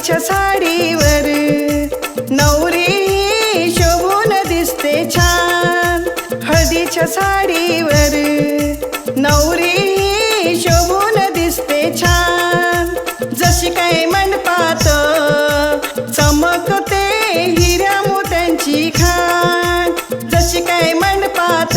नवरीच्या साडीवर नवरी शोभून दिसते छान. हळदीच्या साडीवर नवरी शोभून दिसते छान. जशी काय म्हणपात चमकते हिऱ्या मोत्यांची खान. जशी काय म्हणपात